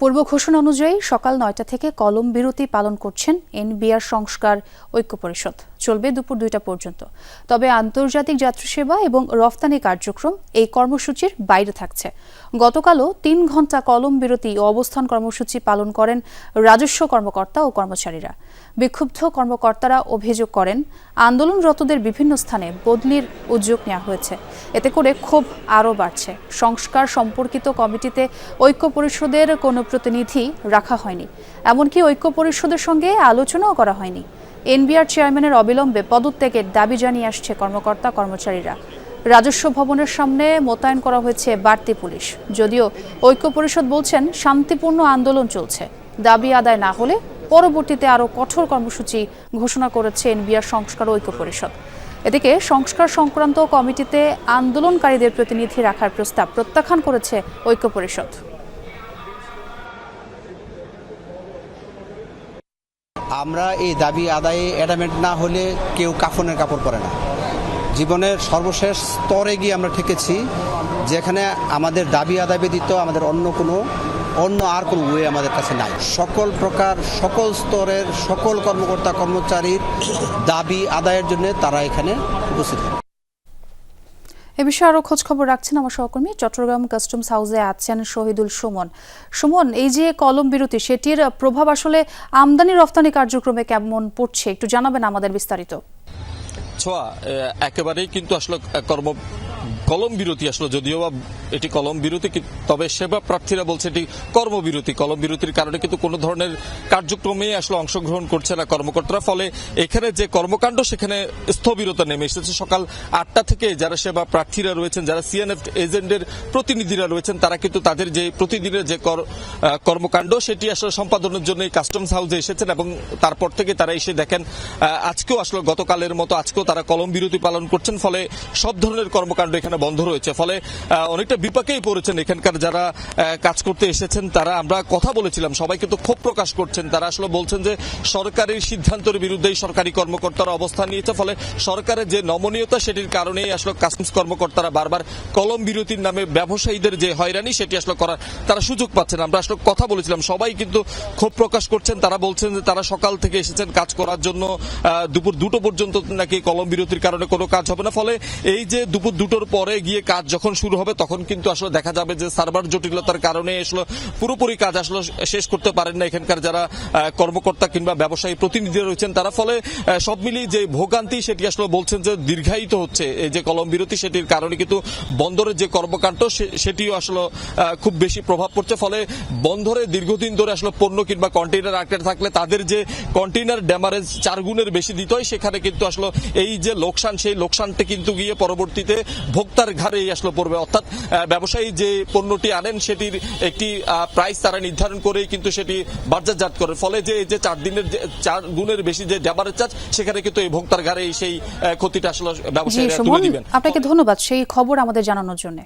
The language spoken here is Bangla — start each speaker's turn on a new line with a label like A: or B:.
A: পূর্ব ঘোষণা অনুযায়ী সকাল নয়টা থেকে কলম বিরতি পালন করছেন এনবিআর সংস্কার ঐক্য পরিষদ। চলবে দুপুর দুইটা পর্যন্ত। তবে আন্তর্জাতিক যাত্রী সেবা এবং রফতানি কার্যক্রম এই কর্মসূচির বাইরে থাকছে। গতকালও তিন ঘণ্টা কলম বিরতি ও অবস্থান কর্মসূচি পালন করেন রাজস্ব কর্মকর্তা ও কর্মচারীরা। বিক্ষুব্ধ কর্মকর্তারা অভিযোগ করেন, আন্দোলনরতদের বিভিন্ন স্থানে বদলির উদ্যোগ নেওয়া হয়েছে। এতে করে ক্ষোভ আরও বাড়ছে। সংস্কার সম্পর্কিত কমিটিতে ঐক্য পরিষদের কোনো প্রতিনিধি রাখা হয়নি। এমনকি ঐক্য পরিষদের সঙ্গে আলোচনাও করা হয়নি। এনবিআর চেয়ারম্যানের অবিলম্বে পদত্যাগের দাবি জানিয়ে আসছে কর্মকর্তা, কর্মচারীরা। রাজস্ব ভবনের সামনে মোতায়েন করা হয়েছে বাড়তি পুলিশ। যদিও ঐক্য পরিষদ বলছেন, শান্তিপূর্ণ আন্দোলন চলছে। দাবি আদায় না হলে পরবর্তীতে আরও কঠোর কর্মসূচি ঘোষণা করেছে এনবিআর সংস্কার ঐক্য পরিষদ এদিকে সংস্কার সংক্রান্ত কমিটিতে আন্দোলনকারীদের প্রতিনিধি রাখার প্রস্তাব প্রত্যাখ্যান করেছে ঐক্য পরিষদ
B: আমরা এই দাবি আদায়ে অ্যাডামেন্ট না হলে কেউ কাফনের কাপড় পরে না। জীবনের সর্বশেষ স্তরে গিয়ে আমরা ঠেকেছি, যেখানে আমাদের দাবি আদায় ব্যতীত আমাদের অন্য কোনো, অন্য আর কোনো ওয়ে আমাদের কাছে নাই। সকল প্রকার, সকল স্তরের সকল কর্মকর্তা কর্মচারীর দাবি আদায়ের জন্য তারা এখানে উপস্থিত।
A: এ বিষয়ে আরও খোঁজ খবর রাখছেন আমার সহকর্মী চট্টগ্রাম কাস্টমস হাউসে আছেন শহীদুল সুমন। সুমন, এই যে কলম বিরতি, সেটির প্রভাব আসলে আমদানি রফতানি কার্যক্রমে কেমন পড়ছে? একটু জানাবেন আমাদের বিস্তারিত।
C: ছোঁয়া একেবারেই কিন্তু আসলে কর্ম, কলম বিরতি আসলে যদিও বা এটি কলম বিরতি তবে সেবা প্রার্থীরা বলছে এটি কর্মবিরতি। কলম বিরতির কারণে কিন্তু কোনো ধরনের কার্যক্রমে আসলে অংশগ্রহণ করছে না কর্মকর্তারা। ফলে এখানে যে কর্মকাণ্ড সেখানে স্থবিরতা নেমে এসেছে। সকাল আটটা থেকে যারা সেবা প্রার্থীরা রয়েছেন যারা সিএনএফ এজেন্টের প্রতিনিধিরা রয়েছেন তারা কিন্তু তাদের যে প্রতিদিনের যে কর্মকাণ্ড সেটি আসলে সম্পাদনের জন্য কাস্টমস হাউসে এসেছেন এবং তারপর থেকে তারা এসে দেখেন আজকেও আসলে গতকালের মতো আজকেও তারা কলম বিরতি পালন করছেন। ফলে সব ধরনের কর্মকাণ্ড এখানে বন্ধ রয়েছে। ফলে আহ, অনেকটা বিপাকেই পড়েছেন এখানকার যারা কাজ করতে এসেছেন তারা। আমরা কথা বলেছিলাম, সবাই কিন্তু ক্ষোভ প্রকাশ করছেন। তারা আসলে বলছেন যে সরকারের সিদ্ধান্তের বিরুদ্ধেই সরকারি কর্মকর্তারা অবস্থান নিয়েছে। ফলে সরকারের যে নমনীয়তা, সেটির কারণেই আসলে কাস্টমস কর্মকর্তারা বারবার কলম বিরতির নামে ব্যবসায়ীদের যে হয়রানি, সেটি আসলে করার তারা সুযোগ পাচ্ছেন। আমরা আসলে কথা বলেছিলাম, সবাই কিন্তু ক্ষোভ প্রকাশ করছেন। তারা বলছেন যে, তারা সকাল থেকে এসেছেন কাজ করার জন্য দুপুর দুটো পর্যন্ত নাকি কলম বিরতির কারণে কোনো কাজ হবে না। ফলে এই যে দুপুর দুটোর পরে গিয়ে কাজ যখন শুরু হবে, তখন কিন্তু আসলে দেখা যাবে যে সার্ভার জটিলতার কারণে আসলে পুরোপুরি কাজ আসলে শেষ করতে পারেন না এখানকার যারা কর্মকর্তা কিংবা ব্যবসায়ী প্রতিনিধিরা রয়েছেন। তারা ফলে সব মিলিয়ে যে ভোগান্তি সেটি আসলে বলছেন যে দীর্ঘায়িত হচ্ছে। এই যে কলম বিরতি সেটির কারণে কিন্তু বন্দরের যে কর্মকাণ্ড সেটিও আসলে খুব বেশি প্রভাব পড়ছে। ফলে বন্দরে দীর্ঘদিন ধরে আসলে পণ্য কিংবা কন্টেইনার আটকে থাকলে তাদের যে কন্টেইনার ড্যামারেজ চার গুণের বেশি দিতে হয়, সেখানে কিন্তু আসলে এই যে লোকসান, সেই লোকসানটা কিন্তু গিয়ে পরবর্তীতে ভোক্তার ঘাড়েই আসলে পড়বে। অর্থাৎ ব্যবসায়ী যে পণ্যটি আনেন সেটির একটি প্রাইস তারা নির্ধারণ করে কিন্তু সেটি বাজারজাত করে। ফলে যে যে চার দিনের চার গুণের বেশি যে ড্যামারেজ চার্জ সেখানে কিন্তু এই ভোক্তার ঘাড়ে সেই ক্ষতিটা আসলে ব্যবসায়ীরা তুলে দিবেন।
A: আপনাকে ধন্যবাদ। সেই খবর আমাদের জানানোর জন্য।